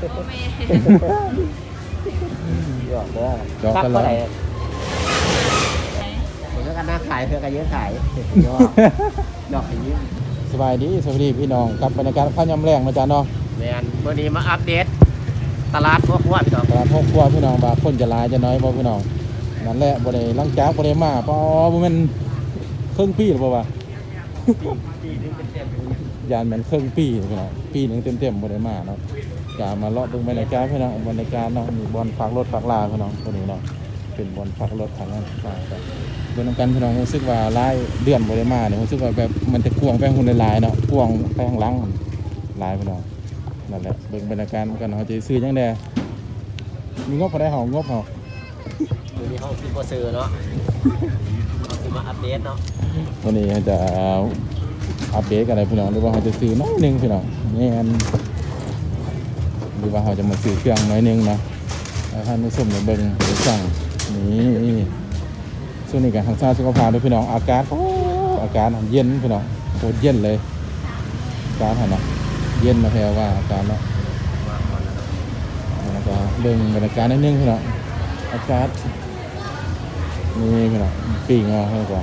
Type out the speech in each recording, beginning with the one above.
โอเมหยอกเด้อหยอกกันเหรอซับ่ได้เพื่อกันหน้าขายเพื่อกันเยอะขายหยอกหยอกอย่างนี้สบายดีสวัสดีพี่น้องกับบรรยากาศข้าวยำแรงมาจ้าเนาะแมนวันนี้มาอัปเดต ตลาดพวกหัวพี่น้องตลาดหกครัวพี่น้องว่าคนจะหลายจะน้อยบ่พี่น้องนั่นแหละบ่ได้หลังจากบ่ได้มาปอบ่แม่นครึ่งปีหรือเปล่าวะปีนึงเป็นเต็มยานแม่นครึ่งปีพี่น้องปีหนึงเต็มๆบ่ได้มาเนาะ กามาเลาะเบิ่งบรรยากาศพี่น้องบรรยากาศเนาะมีบอลฝากรถฝากลาพี่น้องตัวนี้เนาะเป็นบอลฝากรถฝากนั้นฝากไปเบิ่งนำกันพี่น้องรู้สึกว่าหลายเดือนบ่ได้มาเนี่ยรู้สึกว่าแบบมันจะกวงไปหุ่นลายเนาะกวงไปข้างหลังลายพี่น้องนั่นแหละเบิ่งบรรยากาศกันเนาะจะซื้อจังไดมีงบพอได้เฮางบเฮาวันนี้ห้องซิมโบเซอร์เนาะคือมาอัปเดตเนาะวันนี้จะอัปเดตกันอะไรพี่น้องหรือว่าเราจะซื้อน้อยนึงพี่น้องนี่อัน หรือว่าเราจะมาซื้อเครื่องน้อยหนึงนะแล้วท่านผู้ชมเนี่ยเบิ่งเดี๋ยวสั่งนี่ช่วงนี้การทางชาติสุขภาพด้วยพี่น้อง อากาศโอ้อากาศเย็นพี่น้องโคตรเย็นเลยอากาศหั่นนะเย็นมาแพรว่าอากาศเนาะแล้วก็เบิ่งบรรยากาศนิดนึงพี่น้องอากาศนี่พี่น้องปีงอให้กว่า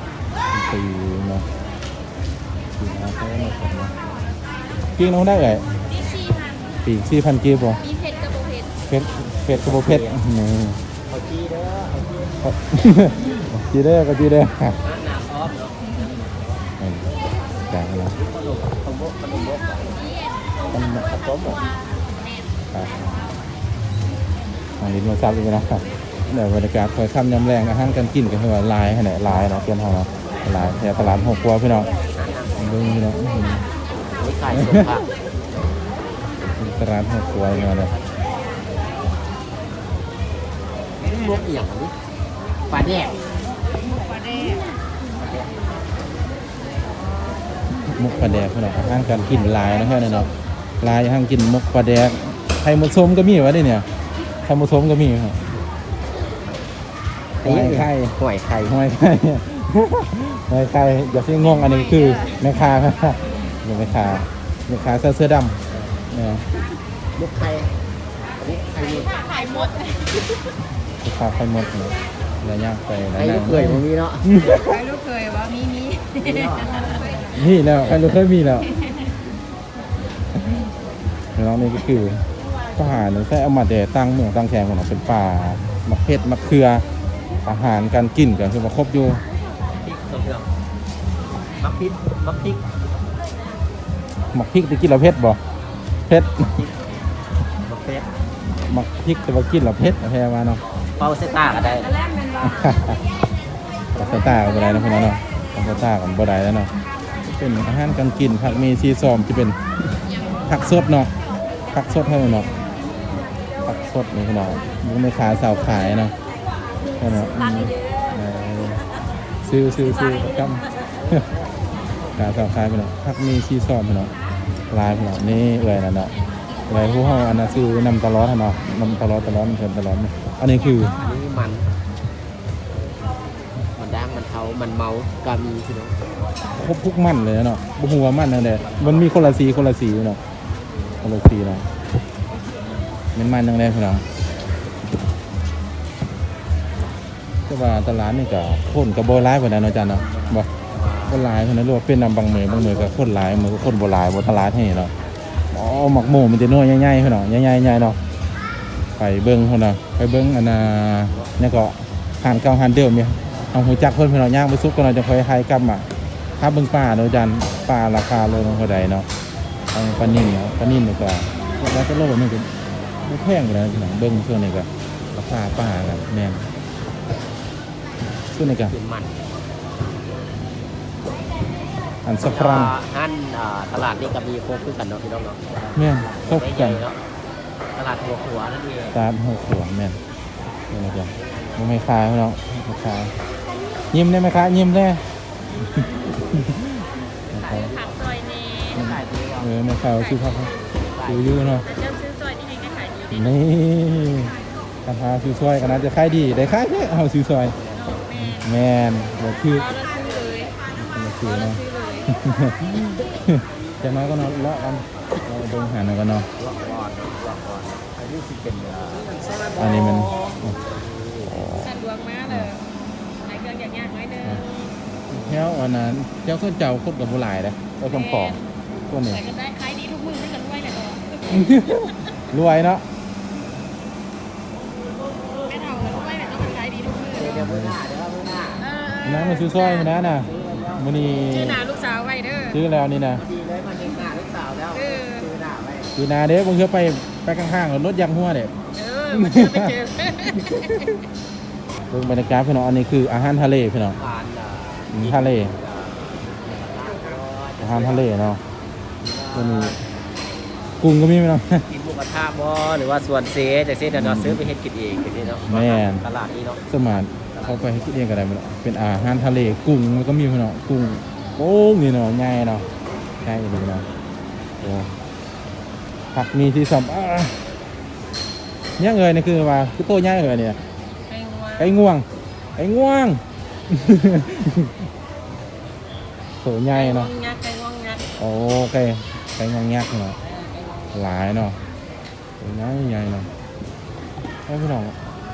ปีเนะปีนาเขามาทำเนาะปีน้องได้ไงนี่ สี่พันปีสี่พันกีบบ่มีเพชรกับโบเพชรเพชรเพชรกับบ่เพชรนี่เขาจี้เด้อเขาจี้จีเด้อก็จีเด้อหน้าหนาออฟเนาะจังนะขนมขนมบกขนมบกนี่เอ็ดมันมาข้าวต้มเหรอครับทางนี้มาซับอีกนะครับเดี๋ยวบรรยากาศคอยค่ำยำแรงอาหารการกินกันคือว่าลายขนาดลายเนาะเพื่อนเฮาเนาะลายแถวตลาดหกครัวพี่น้องเบิ่งพี่น้องอื้อหือนี่ขายสุภาพ ตลาดหกครัวมาเลยมุกอหย่างนี้ปลาแดกปลาแดงมุกปลาแดกพี่น้องอาหารการกินลายนะเพื่อนเนาะลายอาหารกินมุกปลาแดกไข่มดส้มก็มีวะเนี่ยไข่มดส้มก็มีครับหอยไข่หอยไข่หอยไข่หอยไข่อย่าเพิ่งงงอันนี้คือแม่ค้าครับอย่าแม่ค้าแม่ค้าเสื้อเสื้อดำเนี่ย มุกไข่อันนี้ไข่มุกขายหมดแม่ค้าไข่มดเนี่ยแล้วย่างไปแล้วไข่นั่ลูงกเคยมันมีเนาะขายลูกเคยว่ามีมีนี่แล้วใครรู้เคยมีแล้วแล้วนี่ก็คือทหารใช้เอามาแต่ตั้งเมืองตั้งแคมป์ของเราเป็นป่ามะเพ็ดมะเขืออาหารการกินก็คือมาครบอยู่พริกตัวเดียวมักพริกมักพริกหมักพริกตะกินเราเผ็ดบ่เผ็ดมักเผ็ดห มักพริกแต่ว่ากินเราเผ็ดแพ้มาเนาะเปาเซต้าก็ได้ตอนแรกเป็นว่าปาสต้ากันบ่ได้นะพี่น้องเนาะปาสต้ากันบ่ได้แล้วเนาะเป็นอาหารการกินผักมีซีซอมที่เป็นผักสดเนาะผักสดเท่านั้นเนาะผักสดนี่พี่น้องมันไม่ขายสาวขายเนาะใช่เนาะอืมเออซื้อซื้อซื้อประจำขายสาวขายพี่น้องผักมีซีซอมพี่น้องลายพี่น้องนี่เอ่ยนั่นเนาะ อะไรผู้เฮาอันนั้นซื้อนำตลอดเนาะนำตลอดตลอดมันเพิ่นตลอดอันนี้คืออันนี้มัน มันด่างมันเทามันเมากามีพี่น้องครบทุกมันเลยเนาะบุหัวามันนั่นแหละมันมีคนละสีคนละสีเนาะคนละสีเนาะมันมันนั่งแรกพี่น้องแต่ว่าตลาดนี่ก็คนกับโบร้ายกว่านั้นเนาะอาจารย์เนาะบ่โบร้ายคนนั้นรู้ว่าเป็นนำบางมือบางมือก็คนหลายมือก็คนโบราณบ่ตลาดให้เนาะ อ๋อหมักหมูมันจะน้อยใหญ่ๆพี่น้องใหญ่ๆใหญ่เนาะไปเบิ่งคนน่ะไปเบิ่งอันน่ะเนี่ยก็หานเก่าหานเดิมเนี่ยเอาหูจักเพิ่นพี่น้องย่างไปซุกกันเราจะค่อยให้กลับมาถ้าเบิ่งป่าเนาะจารย์ป่าราคาโลนึงเท่าใดเนาะเอาปลานิ่มเนาะปลานิ่มนี่ก็แล้วก็โลนึงก็บ่แพงอยู่แล้วพี่น้องเบิ่งส่วนนี้ก็ราคาป่ากันแม่นส่วนนี้ก็เป็นมัน อันสะพรังอันอ่าตลาดนี่ก็มีครบคือกันเนาะพี่น้องเนาะแม่นครบใหกัญ่นๆเนาะตลาดหัวขัวนั่นเองตามหัวขวแม่นนี่นะจ๊ะบ่ไม่ขายพี่น้องไม่ขายยิ้มได้ไหมคะยิ้มได้ขายผักซอยเน่ขายดีว่าเออไม่ขายเอาซื้อผักซื้ออยู่เนาะแต่เจ้าซื้อซอยนี่ให้ก็ขายดีนี่ราคาซื้อซอยก็น่าจะขายดีได้ขายเด้อเอาซื้อซอยเนาะแม่แม่นบ่คือเอาแล้วซื้อเลยบ่ซื้อเอาแล้วเนาะซื้อเลย จะน้อยก็เนาะเลาะกันเราเบิ่งหาหน่อยก็เนาะลอกวอนลอกวอนนี่สิเป็นเอ่ออันนี้มันสะดวกมากเลยใช้เครื่องอย่างยากน้อยเดิมเที่ยวอันนั้นเที่ยวข้าวเจ้าคบกับบุหลายเลยก็คำของตัวนี้แต่ก็ได้ขายดีทุกมือไม่กันด้วยเลยก็รวยเนาะไม่เท่ากันด้วยแต่ก็มันขายดีทุกมือเดี๋ยวเมื่อหน้าเดี๋ยวเมื่อหน้าน้ำมันซื้อซอยมันนะน่ะมันนี่ ซื้อแล้วนี่นะดีเลยมันเห็นหน้าลูกสาวแล้วเออซื้อหน้าไปคือนาเด้บางเทื่อไปไปข้างๆรถยางหัวเด้เออมันจะไปเจอเบิ่งบรรยากาศพี่น้องอันนี้คืออาหารทะเลพี่น้องผ่านอะอืมทะเล อาหารทะเลเนาะตัวนี้กุ้งก็มีไหมเนาะ กินหมูกระทะบ่หรือว่าส่วนเซจากเซเดี๋ยวเราซื้อไปเฮ็ดกินเองกันนี่เนาะแม่น ตลาดนี้เนาะสมานเขาไปให้คิดเองก็ได้ไหมเนาะเป็นอาหารทะเลกุ้งมันก็มีพี่น้องกุ้ง โอ้นี่เนาะใหญ่เนาะใหญ่เลยเนาะโอ้ผักมีที่สัมอ่าเนี่ยเอ่ยนี่คือว่าคือโตใหญ่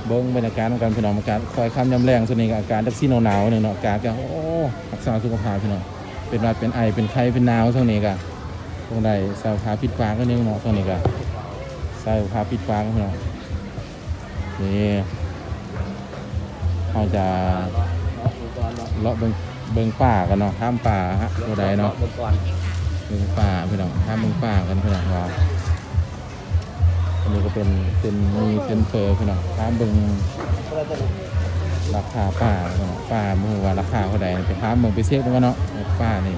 เบิ้งบรรยากาศของการพี่น้องอากาศคอยคำยำแรงส่วนนี้ก็อากาศจักซี่หนาวๆหนึ่งเนาะอากาศก็โอ้รักษาสุขภาพพี่น้องเป็นวัดเป็นไอเป็นไข้เป็นหนาวช่วงนี้ก็ตรงใดส่ผ้าปิดปากก็นึงเนาะช่วงนี้ก็ใส่ผ้าปิดปากพี่น้องนี่เราจะเลาะเบิ้งเบิ้งป่ากันเนาะข้ามป่าฮะตัวใดเนาะเบิ้งป่าพี่น้องข้ามเบิ้งป่ากันพี่น้องว่า อันนี้ก็เป็นเป็นมีเป็นเฟอร์พี่น้องข้ามเบิงราคาป่าพี่น้องป่ามือว่าราคาเท่าใดไปข้ามเบิงไปเช็คดูกันเนาะป่านี่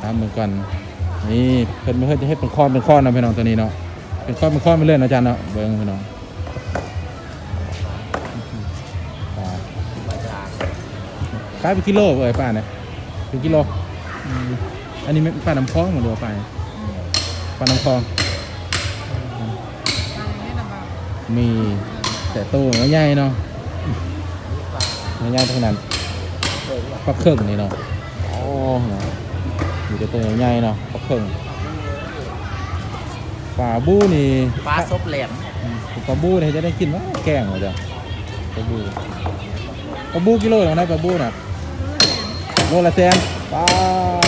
ข้ามเบิงก่อนนี่เพิ่นไม่เพิ่นจะให้เป็นข้อนเป็นข้อนนะพี่น้องตัวนี้เนาะเป็นข้อนเป็นข้อนไปเรื่อยนะอาจารย์เนาะเบิงพี่น้องป่ามาจากขายเป็นกิโลเอ้ยป้าเนี่ยเป็นกิโลอันนี้ไม่ป้าน้ำคลองหมดเลยป้าเนี่ยป้าน้ำคลอง มีแต่ตู้มันใหญ่เนาะมันใหญ่ทั้งนั้นเออปักเครื่องนี่เนาะโอ้เนาะมีแต่ตัวใหญ่เนาะปักเครื่องปลาบูนี่ปลาซบแหลมอืมปลาบูนี่จะได้กินว่าแกงเหรอจ๊ะปลาบูปลาบูกิโลเท่าไหร่ปลาบูน่ะโลละแสนปลา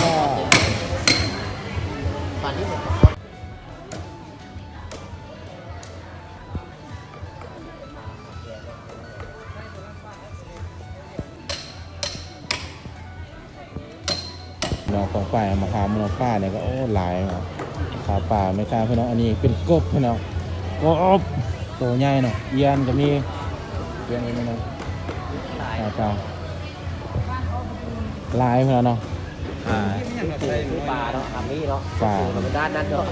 ปลา ของป่ามาหาน้องป้าเนี่ยก็โอ้หลายเนาะขาป่าไม่กล้าพี่น้องอันนี้เป็นกบพี่น้องกบตัวใหญ่เนาะเอียนก็มีเอียนก็มีเนาะหลายขาป่าหลายพี่น้องเนาะอ่าปลาเนาะทำนี่เนาะปลาด้านนั้นเนาะ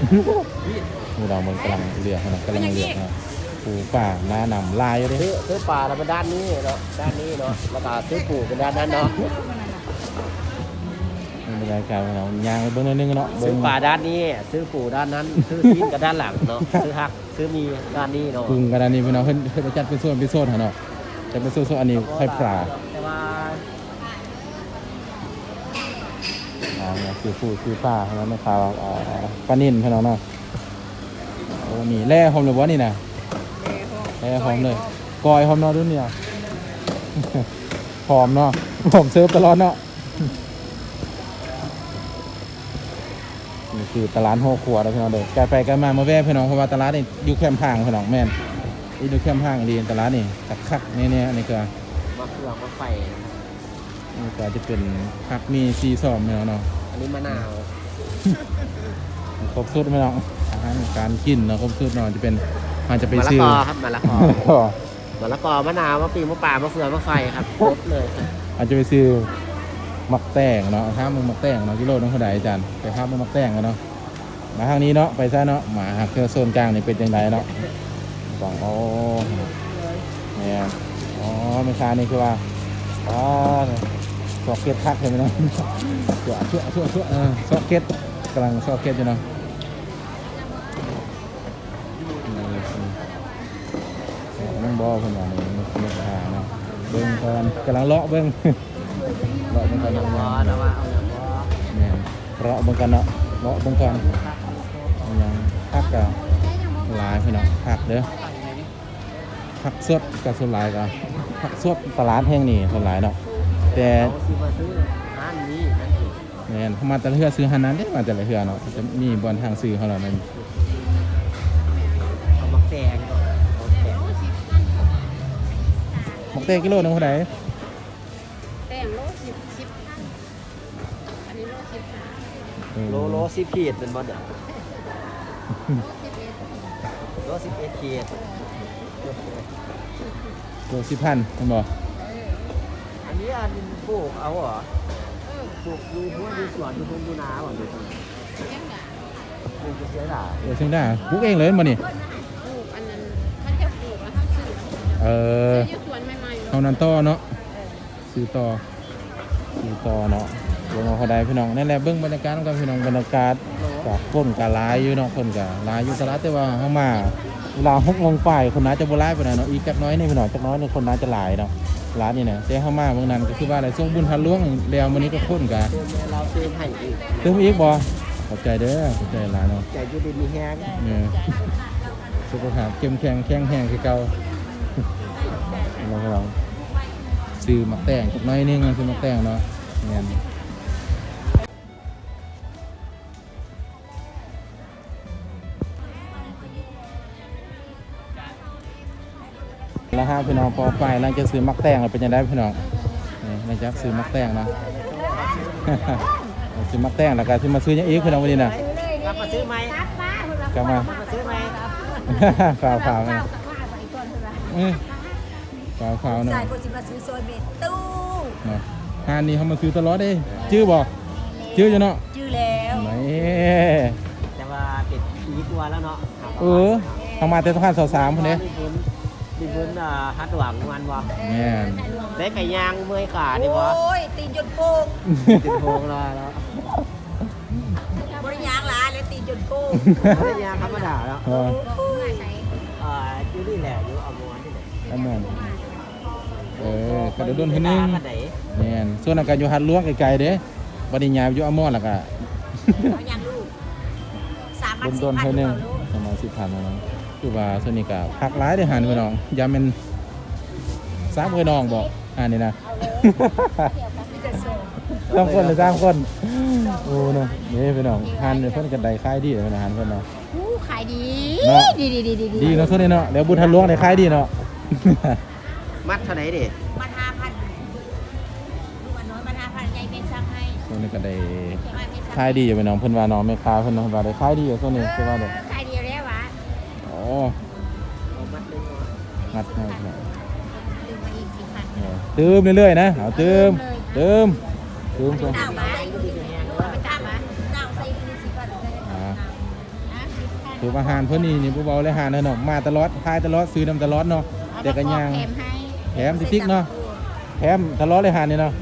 นี่เรามันกำลังเลือกนะกำลังเลือกนะปูป่าหน้านำลายอยู่ดิซื้อปลาแล้วเป็นด้านนี้เนาะด้านนี้เนาะแล้วก็ซื้อปูเป็นด้านนั้นเนาะ รายการเรายางไปเบิ้งนิดนึงเนาะซื้เบิ้องปลาด้านนี้ ซื้อปูด้านนั้น ซื้อทิ้นกับด้านหลังเนาะซื้อหักซื้อมีด้านนี้เนาะปรุงกันอันนี้พี่น้องเพิ่นเพิ่นจะจัดเป็นส่วนเป็นส่วนเหรอเนาะจะเป็นส่วนส่วนอันนี้ไข่ปลาแต่ว่าอ่าเนี่ยคือปูคือปลาเท่านั้นนะครับอ่าปลานิ่นพี่น้องเนาะโอ้นี่แร่หอมเลยบ่นี่นะแร่หอมเลยกอยหอมเนาะรุ่นเนี่ยหอมเนาะหอมเซิร์ฟตลอดเนาะ คือตลาดโฮครัวแล้วพี่น้องเด้อไกลไปไกลมามาแวะพี่น้องเพราะว่าตลาดนี่อยู่แคมป์ห่างพี่น้องแม่นนี่อยู่แคมป์ห่างดีตลาดนี่คักคักๆนี่เนี่ยอันนี้ก็มะเขือมะไฟนี่ก็จะเป็นผักมีซีซอมพี่น้องเนาะอันนี้มะนาวครบสุดพี่น้องอาหารการกินเนาะครบสุดเนาะจะเป็นมันจะไปมะละซื้อกอครับมะละกอก็มะละกอมะนาวมะปีมะป่ามะเฟืองมะไฟครับครบเลยครับอาจจะไปซื้อ มักแตงเนาะห้ามมึงมักแตงเนาะกิโลนึงเท่าไหร่อาจารย์ไปห้ามมึงมักแตงกันเนาะมาทางนี้เนาะไปซะเนาะหมาหาเครื่องโซนกลางนี่เป็นยังไงเนาะสองโอ้เนี่ยอ๋อไม่ค้านี่คือว่าอ๋อซอกเก็ตคักเลยเนาะชั่วชั่วชั่วชั่วเออซอกเก็ตกำลังซอกเก็ตอยู่เนาะนี่นั่งบอคนว่านี่มันมันหาเนาะเบิ้งก่อนกำลังเลาะเบิ้ง เลาะเบิ้งก่อนอย่างเนาะบอนะว่าเอาอย่างบอเนี่ยเลาะเบิ้งก่อนเนาะเลาะเบิ้งก่อนเอาอย่างคักกะหลายพี่น้องผักเด้อ ผักสดกับส่วนหลายก็ผักสดตลาดแห่งนี้ส่วนหลายเนาะแต่เขาสิมาซื้อร้านนี้นั่นเองแม่นเขามาแต่ละเฮือซื้อหันนั้นเด้มาแต่ละเฮือเนาะจะมีบอนทางซื้อเขาแล้วนั่นเอามาแกงก่อนเอาแกงหกเต้กิโลหนึงเท่าไหร่ โลโลสิบขีดเป็นบอลเด้อโลสิบเอ็ดโลสิบเอ็ดขีดโลสิบพันเห็นบ่อันนี้อันปลูกเอาเหรอเออปลูกดูพวกดูสวนดูทุ่งดูนาบ่ดูแค่ไหนปลูกเสียหลายเดี๋ยวเชียงได้ปลูกเองเลยบ่นี่ปลูกอันนั้นท่านจะปลูกแล้วท่านซื้อเออซื้ออยู่สวนใหม่ๆเท่านั้นต่อเนาะซื้อต่อซื้อต่อเนาะ ลงมาเขาได้พี่น้องนั่นแหละเบิ่งบรรยากาศของกันพี่น้องบรรยากาศกับคนกับหลายอยู่เนาะคนกับหลายอยู่ตลาดแต่ว่าเฮามาเวลาหกโมงป่ายคนน่าจะบ่หลายปานใดเนาะอีกจักหน้อยนี่พี่น้องจักหน้อยนี่คนน่าจะหลายเนาะร้านนี่นะแต่เฮามาเมื่อนั้นก็คือว่าอะไรส่งบุญทันล่วงแล้วมื้อนี้ก็คนกะเติมแม่เราเติมให้อีกเติมอีกบ่ขอบใจเด้อขอบใจหลายเนาะใจอยูดีมีแห้งเนี่ยสุขภาพเข้มแข็งแข็งแรงคือเก่าเราก็ลองซื้อมักแต่งจักหน้อยนึงซื้อมักแต่งเนาะเนี่ย แล้วฮะพี่น้องพอไปหลังจากซื้อมักแต่งแล้วเป็นยังไงพี่น้องนี่หลังจากซื้อมักแต่งนะซื้อมักแต่งแล้วก็ซื้อมาซื้อยังอีกพี่น้องวันนี้นะกลับมาซื้อไหมกลับมามาซื้อไหมฝ่าวฝ่าวๆนะอื้อฝ่าวฝ่าวๆเนาะใช่คนสิมาซื้อโซยเบ็ดตู้เนาะฮานนี่เขามาซื้อตลอดเด้จื้อบ่จื้ออยู่เนาะชื่อแล้วไหนแต่ว่าเป็ดปีกว่าแล้วเนาะเออเขามาแต่สะพานเสาสามคนเนี้ ยมีบุญมีบุญอ่าฮัดหวังวันวะแม่น ได้ไก่ย่างเมื่อยขาดิวะโอ้ย ตีนจนโป่งติดโพงแล้วแล้วบริยางหลายเลยตีนจนโป่งไม่ได้ย่างธรรมดาแล้วเอออ่าอยู่นี่แหละอยู่เอามวนนี่แหละอันนั้นเออกระโดดโดนคนนึงกันไหนแม่นส่วนอาการอยู่หัดล้วงไกลๆเด้บัดนี้ยายอยู่อมอแล้วก็เขายังลูกสามพันโดนสี่ๆพัให้นหนึงลูกประมาณ10,000นะน้อง คือว่าส่วนนี้ก็พักหลายได้อหันพี่น้องยามแม่นสามเอ้ยน้องบอกอันนี้นะมีแต่โซสามคนเลยสามคนโอ้เนาะนี่พี่น้องทานเนี่ยเพิ่นกันได้ขายดีเลยนะทานเพิ่นเนาะอู้ขายดีเนาะดีดีดีดีดีเนาะส่วนนี้เนาะเดี๋ยวบุญทันหลวงได้ขายดีเนาะมัดเท่าไหร่ดิมันห้าพันลูกอันน้อยมันห้าพันยายเป็นสั่งให้ส่วนนี้ก็ได้มันไม่สั่งขายดีอยู่พี่น้องเพิ่นว่าน้องแม่ค้าเพิ่นเนาะว่าได้ขายดีอยู่ส่วนนี้คือว่าเด้อ งัดให้พี่น้องดึงมาอีกสิบพันเออเติมเรื่อยๆนะเอาเติมเติมเติมเติมเต้ามาใส่ลูกไปตามมาเต้าใส่ลูกสิบพันได้อ่านะสิบพันถือว่าอาหารเพิ่นนี่นี่บ่เบาเลยอาหารเนาะมาตลอดขายตลอดซื้อนํตลอดเนาะแต่ก็ยังแถมให้แถมติ๊กๆเนาะแถมตลอดเลยอาหารนี่เนาะ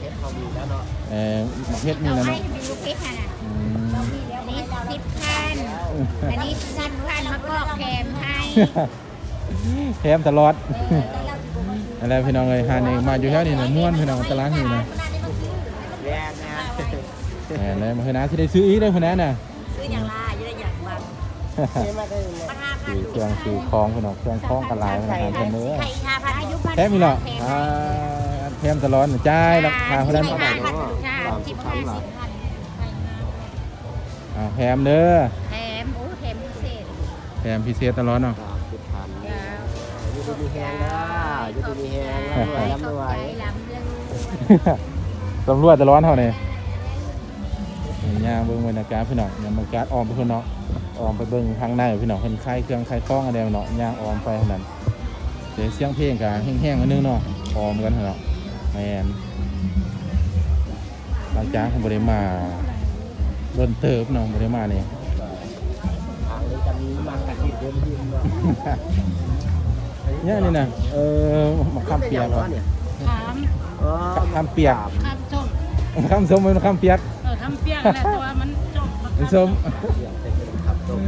เฮ็ดเขามีแล้วเนาะเออเฮ็ดนี่เรานะให้เนาะเป็นลูกเพชรน่ะอืมอันนี้สิบพันอันนี้สิบพันมากรอกแถมให้ แถมตลอดอะไรพี่น้องเอ้ยหานี่มาอยู่แถวนี้นะม่วนพี่น้องตลาดนี่นะแรงนะแหมเลยมาคือนะที่ได้ซื้ออีกเด้อพุ่นนะน่ะซื้ออย่างไรจะได้อย่างบ้างนี่มาได้เลยมันห้าพันซื้อเครื่องซื้อของพี่น้องเครื่องของกันหลายพนักงานเพิ่นเด้อไข่ห้าพันอายุพันแถมอีกเหรออ่าแถมตลอดจ่ายราคาเท่านั้นสิบพันสิบพันสิบพันอ่าแถมเด้อแถมโอ้แถมพิเศษแถมพิเศษตลอดเนาะ อยู่ดีมีแห้งแล้วอยู่ดีมีแห้งร่ำรวยร่ำรวยลำเรื่องตำรวจตลอดเท่านี้ย่างเบิ่งบรรยากาศพี่น้องย่างบรรยากาศออมไปพุ่นเนาะออมไปเบิ่งข้างในพี่น้องเพิ่นคลายเครื่องคลายคล้องอะไรเนาะย่างออมไปเท่านั้นเสียงเสียงเพลงก็แห้งๆอันนึงเนาะออมกันเนาะแม่นหลังจากผมบ่ได้มาโดนเติบเนาะบ่ได้มานี่ทางนี้จะมีบางกะทิเดินดินเนาะ เนี่ยนี่นะเออมะขามเปียกเหรวะเนี่ยถามอ๋อขามเปียกข้ามส้มมะขามส้มเป็นมะขามเปียกเออข้ามเปียกแหละแต่ว่ามันจบเป็นส้มเปียกเป็นครับต้ม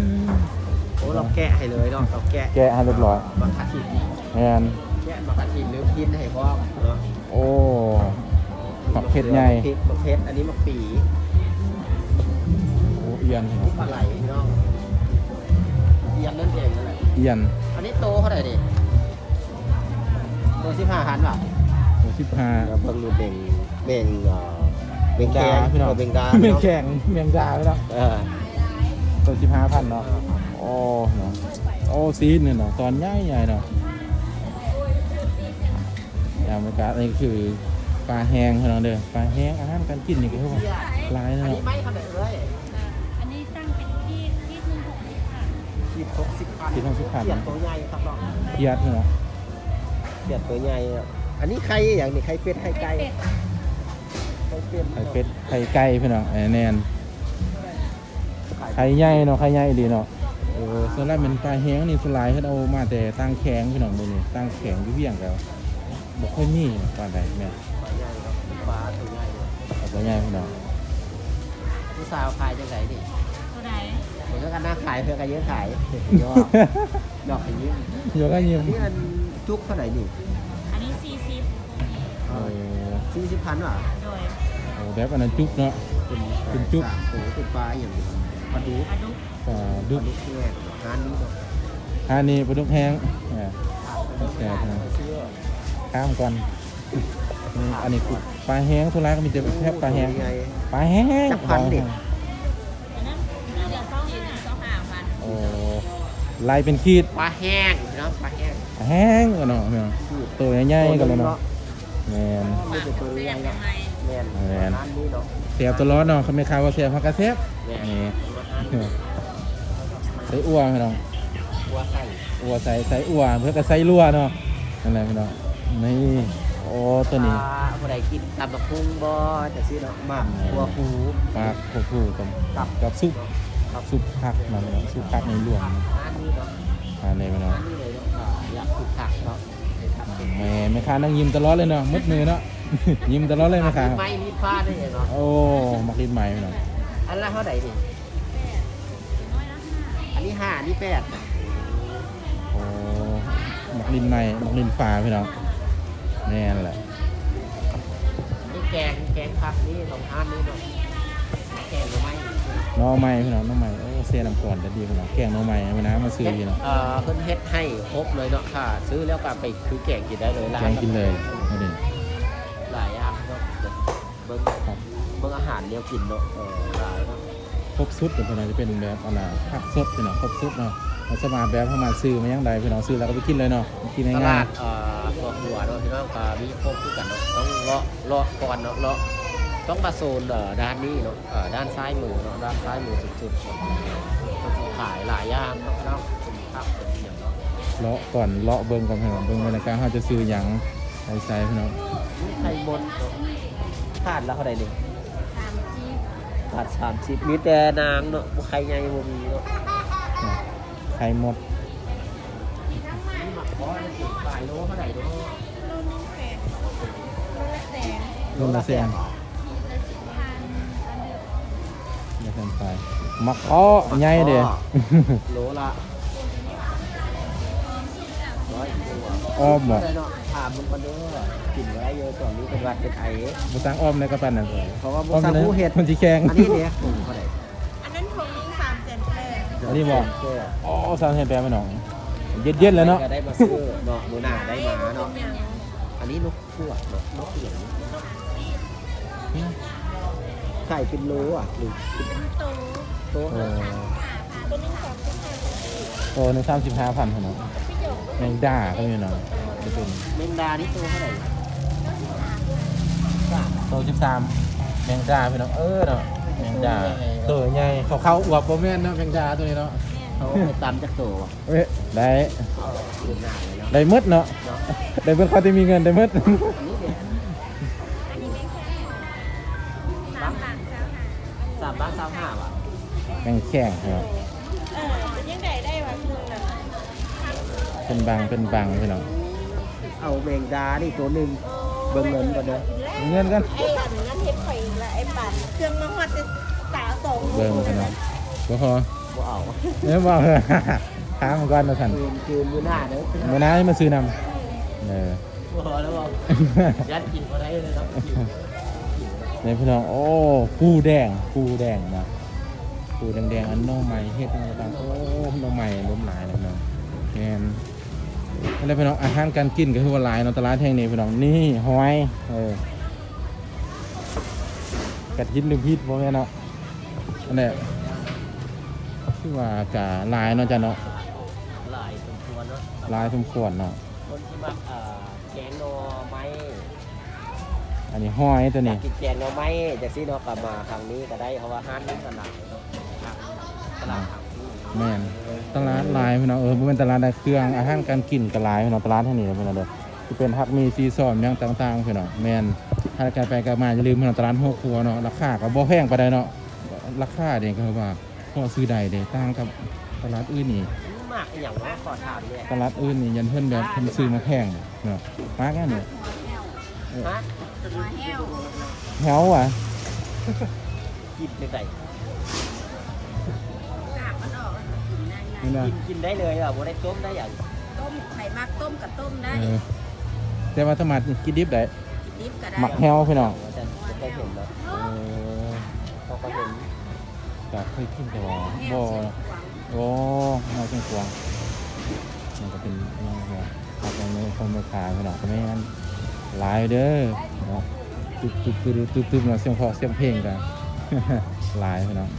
โอ้เราแกะให้เลยเนาะเราแกะแกะให้เรียบร้อยบางกะทิแมนแกะบางกะทิหรือกินให้พร้อมเนาะโอ้ผักเผ็ดใหญ่พริกมะเผ็ดอันนี้มะปีโอ้เอียนปลาไหลเนาะอียนนั่นเองนั่นแหละเอียนอันนี้โตเท่าไหร่ดิ โตสิบห้าหันป่ะตัวสิบห้าแล้วเบิ่งดูเบ่งเบ่งเอ่อเบ่งแดดางพี่น้องเบ่งดาเมียงเนาะแข็งเมียงดาพี่น้องเออตัวสิบห้าพันเนาะโอ้เนาะโอ้ซีดเนี่ยเนาะตอนใหญ่ใหญ่เนาะอย่างเมกาอันนี้คือปลาแห้งพี่น้องเด้อปลาแห้งอาหารการกินนี่ก็คือว่าหลายอันเนาะนี้ไม่เท่าไหร่เลยอันนี้ตั้งเป็นที่ที่หนึ่งหกสิบค่ะขีดหกสิบพันที่ต้องสิบพันเขียดตัวใหญ่ครับเนาะเทียดเนาะ เขียดตัวใหญ่อะอันนี้ไข่อย่างนี้ไข่เป็ดไข่ไก่ไข่เป็ดไข่เป็ดไข่ไก่พี่น้องไอ้แนนไข่ใหญ่เนาะไข่ใหญ่ดีเนาะเออส่วนแรกเป็นปลาแห้งนี่สลายเขาเอามาแต่ตั้งแข็งพี่น้องมื้อนี้ตั้งแข็งอยู่เวียงแล้วบ่ค่อยมีปลาใดแม่ปลาใหญ่ครับปลาตัวใหญ่เนาะปลาใหญ่พี่น้องผู้สาวขายจังไหนดิตัวไหนเหมือนกันนะขายเพื่อนกันเยอะขายยอดดอกอย่างนี้เยอะก็ยิ้มอันนี้มัน จุกเท่าไหร่นี่อันนี้สี่สิบโอ้สี่สิบพันว่ะโดยโหแบบอันนั้นจุกเนาะ เป็นเป็นจุ๊บโอ้โหเป็นปลาอย่างนี้ปลาดุกปลาดุกปลาปดุลากดุกแง่ร้านนี้เนาะอันนี้ปลาดุกแห้งอ่าแก่นะเสื้อข้ามก่อนนี่อันนี้คือปลาแห้งทุกร้านก็มีแต่แค่ปลาแห้งใหญ่ ปลาแห้งจักพันดิ อันนั้นเดี๋ยวเศร้าเย็นเศร้าห้าพันโอ้ลายเป็นขีดปลาแห้งเนาะปลาแห้งปลา แห้งกันเนาะพี่น้องตัวใหญ่ๆกันเลยเนาะแมนไม่เป็นตัวใหญ่เนาะแม่นแม่นร้านนี้เนาะเสียบตลอดเนาะเขาไม่คาว่าเสียบพักกระเสียบแม่นนี่ร้านนี้ใส่อ้วพี่น้องหัวไส้อ้วใส่ใส่อ้วเพื่อกับใส่รั่วเนาะนั่นแหละพี่น้องนี่โอ้ตัวนี้ปลาผู้ใดกินตำบักหุ่งบ่จะซื้อเนาะหมากหัวคูปลาโคฟูกับกับกับซุปกับซุปผักนะพี่น้องซุปผักในรวมร้านนี้เนาะอันนี้พี่น้อง แม่แม่ค้านั่งยิ้มตลอดเลยเนาะมืดมือเนาะยิ้มตลอดเลยแม่ค้าไม่มีฟ้าได้เนาะโอ้มักลิ้นใหม่พี่น้องอันละเท่าไหร่นี่อันนี้ห้าอันนี้แปดโอ้มักลิ้นใหม่มักลิ้นฟ้าพี่น้องแน่นแหละนี่แกงแกงผักนี่สองอันนี่เนาะแกงหรือไม่ห น้องใหม่พี่น้องหน้องใหม่โอ้เสียน้ำก่อนจะดีพี่น้องแกงหน้องใหม่ไม่น้ำมาซื้อพี่น้องเอ่อเพิ่นเฮ็ดให้ครบเลยเนาะค่ะ ซื้อแล้วก็ไปคือแกงกินได้เลยร้าแกงกินเลยเอาดิหลายอย่างเนาะเบิ่งครับเบิ่งอาหารเลี้ยวกินเนาะเออหลายเนาะครบสุดเดี๋ยวพี่น้องจะเป็นแบบอะไรผักสดพี่น้องครบสุดเนาะเราสมาร์ทแบบเข้ามาซื้อมายังใดพี่น้องซื้อแล้วก็ไปกินเลยเนาะกินตง่าลายดเอ่อตัวหัวเนาะพี่น้องก็มีครบคือกันเนาะต้องเลาะเลาะก่อนเนาะเลาะ ต้องมาโซนเอ่อด้านนี้เนาะเอ่อด้านซ้ายมือเนาะด้านซ้ายมือสุดๆเนาะมันสิขายหลายอย่างเนาะเนาะเป็นผักเป็นอหย่างเนาะๆเลาะก่อนเลาะเบิ่งก่อนพี่น้องเบิ่งบรรยากาศเขาจะซื้อหยังใส่ใส่พี่น้องไข่บนเนาะขาดแล้วเท่าไหร่นี่สามจีบขาดสามสิบมีแต่นางเนาะบ่ไข่ใหญ่บ่มีเนาะไข่หมดนี่หมักคอนี่สิขายโลเท่าไหร่เนาะรุ่นแสนรุ่นละแสนรุ่นละแสนขี อย่าแสนไปมักอ้อใหญ่เด้โลละร้อยตัวอ้อมบ่ได้เนาะถามมึงก่อนเด้อกินไว้เยอะตอนนี้เป็นหวัดเป็นไอบ่ตั้งอ้อมในกระปั้นนั่นเพราะว่าบ่อ้อมทราบนะผู้เฮ็ดมันสิแข็งอันนี้เนี่ยถุงเท่าไหร่อันนั้นผมสามแสนแปดอันนี้บ่เจ้าอ๋อสามแสนแปดพี่น้องเย็ดๆแล้วเนาะก็ได้มาซื้อเนาะมื้อหน้าได้มาเนาะอย่างอันนี้นกพวกเนาะนกเหลืองไข่เป็นโลอะหรือเป็นโตโตโอ้ห้าตัวนึงสองสิบห้าโตในสามสิบห้าพันพี่น้องพี่หยกแมงด้าก็มีเนาะจะเป็นแมงดานี่ตัวเท่าไหร่สามโตสิบสามแมงด้าพี่น้องเออเนาะแมงด้าตัวใหญ่เขาเข้าอวบบ่แม่นเนาะแมงด้าตัวนี้เนาะเขาไปตำจากตัวอะเอ้ยได้เอาเดือนหน้าเลยเนาะได้หมดเนาะเนาะได้เบิดเขาที่มีเงินได้หมดามบ้านสามห้าบาทแมงแข้งครับเออมันยังไงได้วะคุณน่ะเป็นบางเป็นบางพี่น้องเอาแมงดานี่ตัวหนึ่งเบิ่งเงินก่อนเด้อมีเงินกันไอ้อันนั้นเทปไข่ละไอ้ปั่นเครื่องมาฮอดจะสาวสองเบิ่งพี่น้องบ่พอบ่เอาเนี่ยบอกถามก่อนนะท่านคืนคืนมื้อหน้าเด้อเมื่อน้ามาซื้อนำเออบ่เอาแล้วบ่ยัดกินบ่ได้เลยเนาะเนี่ยพี่น้องโอ้ปูแดงปูแดงนะปูแดงๆอันหน้อใหม่เฮ็ดต่างๆโอ้หน้อใหม่ล้มหลายเลยพี่น้องแม่นแล้วพี่น้องอาหารการกินก็คือว่าหลายเนาะตลาดแห่งนี้พี่น้องนี่หอยเออกระทินหรือพิษบ่แม่นเนาะอันนี้คือว่ากะหลายเนาะจ้ะเนาะหลายสมควรเนาะหลายสมควรเนาะคนที่มักเอ่อแกงหน่อไม้ อันนี้หอยตัวนี้กินแกงหน่อไม้จากซี่เนาะกลับมาทางนี้ก็ได้เพราะว่าห้านนี้ตลาดเนาะตลาดทางนี้แม่นตลาดหลายพี่น้องเออบ่แม่นตลาดได้เครื่องอาหารการกินก็หลายพี่น้องตลาดแห่งนี้พี่น้องเด้อที่เป็นฮักมีซีซอนหยังต่างๆพี่น้องแม่นถ้าการไปกันมาอย่าลืมพี่น้องตลาดหัวครัวเนาะราคาก็บ่แพงปานใดเนาะราคาเด้ก็คือว่าพอซื้อได้เด้ต่างกับตลาดอื่นนี่มากอหย่างเนาะขอถามเนี่ยตลาดอื่นนี่ยันเพิ่นแบบเพิ่นซื้อมาแพงเนาะมากแค่นี้ฮะ หัวแห้วแถวอะกินไปใส่กากมันออกแล้วกินได้ไงนี่นะกินกินได้เลยอะบ่ได้ต้มได้อย่างต้มไข่มักต้มกับต้มได้เออแต่ว่าถ้ามากินดิบได้กินดิบก็ได้หมักแฮวพี่น้องว่าจะจะเคยเห็นเนาะเออเขาก็เห็นก็เคยกินแต่ว่าแห้บ่วเสียงหวังโอ้มาจังกวางมันก็เป็นเรื่องว่าถ้าเป็นในคนไม่ขายพี่น้องก็ไม่งั้น หลายเด้อเนาะตึ๊บตึ๊บตึ๊บตึ๊บตึ๊บเนาะเสียงเพอเสียงเพลงกันหลายพี่น้อง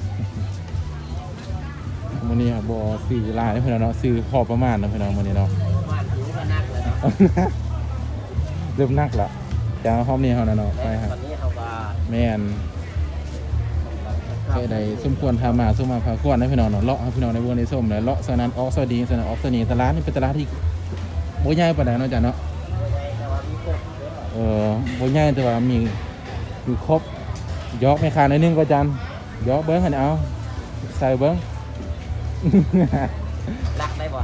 มื้อนี้ครับบ่ซื้อหลายพี่น้องเนาะซื้อพอประมาณนะพี่น้องมื้อนี้เนาะบ้านหิวก็นักเลยเนาะเริ่มนักละแต่ห้องนี้เฮานะเนาะไปแล้วครับตอนนี้เขาว่าแม่นแค่ใดสมควรทำมาสมมาพาควรให้พี่น้องเนาะเลาะให้พี่น้องในเวอร์ในส้มเลยเลาะสนั้นออกสวัสดีสนั้นออกสนีตลาดนี่เป็นตลาดที่บ่ใหญ่ปานใดเนาะจ้ะเนาะแต่ว่ามีครบ เด้อเออบ่ใหญ่แต่ว่ามีมีครบยอกไม่ขาดหน่อยนึงก็จันยอกเบิ้งให้เอาใส่เบิ้ง รักได้บ่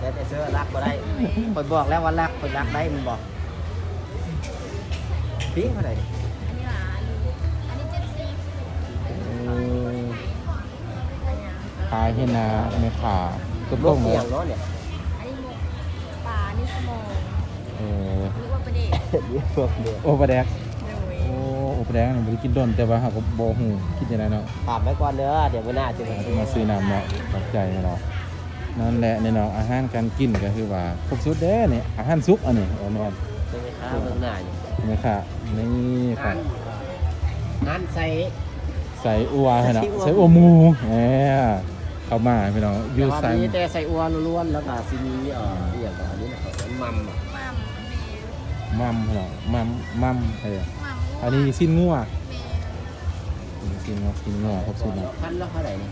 ได้แต่เสื้อรักบ่ได้คนบอกแล้วว่ารักคนรักได้มันบอกปิ้งเท่าไหร่ดิอันนี้หลานอันนี้เจ็ดสิบเออขายให้นาแม่ขาต้มลูต้กมเลเกี่ยยงเนาะเนี่ย นนี้สมองเออหรือว่าประเด็กเดี๋ยวพวกเดียวโอปลาแดกโดยโอ้โอปลาแดกนี่บ่ได้กินดนแต่ว่าหากบ่ฮู้คิดจังไดเนาะถามไว้ก่อนเด้อเดี๋ยวมื้อหน้าจะมามาซื้อน้ำเนาะขอบใจเนาะนั่นแหละเนี่ยเนาะอาหารการกินก็คือว่าครบสุดเด้เนี่ยอาหารสุกอันนี้โอ้แม่นใช่ไหมครับเบื้องหน้านี่นี่ค่ะนี่ค่ะนั่นใส่ ใส่อัวให้เนาะใส่ใส่อัวอัวหมูแหม เข้ามาพี่น้องอยู่แต่ว่าใส่มีแต่ใส่อัวล้วนๆแล้วก็สิมีเอ่อเรียกว่าอันนี้นะครับมัมอะมัมเมมัมพี่น้องมัมมัมเออมัมอันนี้สิ้นงัวเมอันนี้สิ้นงัวสิ้นงัวครบสุดเนาะพันแล้วเท่าไหร่นี่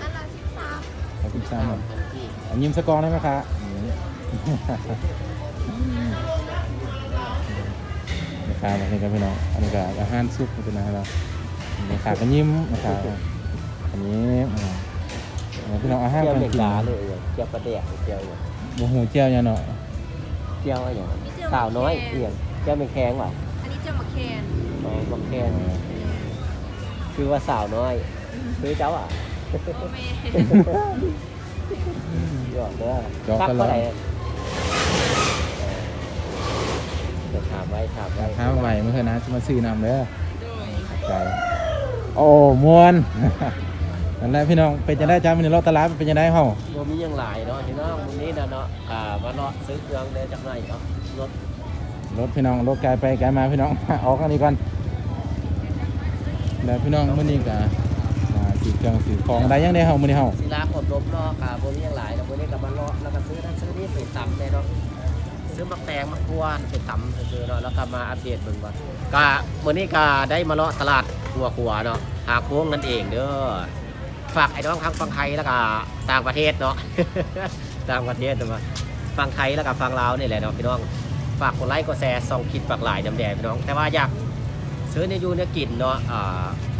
อันละสิบสามขอบคุณซ่าเนาะพันที่อันยิ้มสกองได้ไหมคะนี่ค่ะมาเห็นกันพี่น้องอันนี้ก็อาหารสุกเป็นอะไรเนาะนี่ค่ะก็ยิ้มนะครับอันนี้อืมอันนี้ พี่น้องอาหารเกี่ยวการเด็กกินดาเลยอะเกี่ยวประเดกเกี่ยวอย่างโมโหเจียวเนี่ยเนาะเกี่ยวอะไรอย่างสาวน้อยเอียงเกี่ยวเป็นแข้งว่ะอันนี้เจ้าหมกแคนอ๋อบักแข้งคือว่าสาวน้อยคือเจ้าอะโอเมหยอกเด้อพักเท่าไหร่เดี๋ยวถามไว้ถามไว้ถ้าไหวเมื่อคืนนะจะมาซื้อนำเด้อโดย ใจโอ้มวน นั่นแหละพี่น้องเป็นจะได้จ้ามันในรถตลาดเป็นจะได้เฮาบ่มีหยังหลายเนาะที่น้องวันนี้นะเนาะอ่ามาเลาะซื้อเครื่องเด้อจักหน่อยเนาะรถรถพี่น้องรถไกลไปไกลมาพี่น้อง ออกกันนี้ก่อนแล้วพี่น้องมื้อนี้ก็มาสีเครื่องสีของได้ยังได้เฮามื้อนี้เฮาศิลาขนลมเนาะค่ะบ่มีหยังหลายเนาะวันนี้ก็มาเลาะแล้วก็ซื้อนั่นซื้อนี่ไปตำเลยเนาะซื้อมักแตงมักกวนไปตำซื้อๆเนาะแล้วก็มาอัปเดตเบิ่งก่อนก็มื้อนี้ก็ได้มาเลาะตลาดหัวขัวเนาะหาโค้งนั่นเองเด้อ ฝากไอ้น้องทั้งฝั่งไทยแล้วก็ต่างประเทศเนาะ ต่างประเทศแต่ว่าฝั่งไทยแล้วก็ฝั่งลาวนี่แหละเนาะพี่น้อง ฝากกดไลค์กดแชร์ส่องคลิดฝากหลายดำแดงพี่น้อง แต่ว่าอยากซื้อในยูเนี่ยกินเนาะ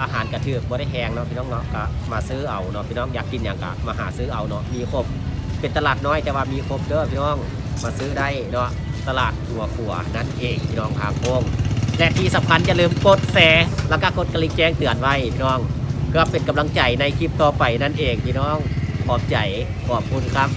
อาหารกระเทือกบ่ได้แพงเนาะพี่น้องเนาะก็มาซื้อเอาเนาะพี่น้องอยากกินอย่างก็มาหาซื้อเอาเนาะมีครบเป็นตลาดน้อยแต่ว่ามีครบเด้อพี่น้องมาซื้อได้เนาะตลาดหัวขัวนั่นเองพี่น้องครับวงและที่สำคัญอย่าลืมกดแชร์แล้วก็กดกระลิ่งแจ้งเตือนไว้พี่น้อง ก็เป็นกำลังใจในคลิปต่อไปนั่นเองพี่น้องขอบใจขอบคุณครับ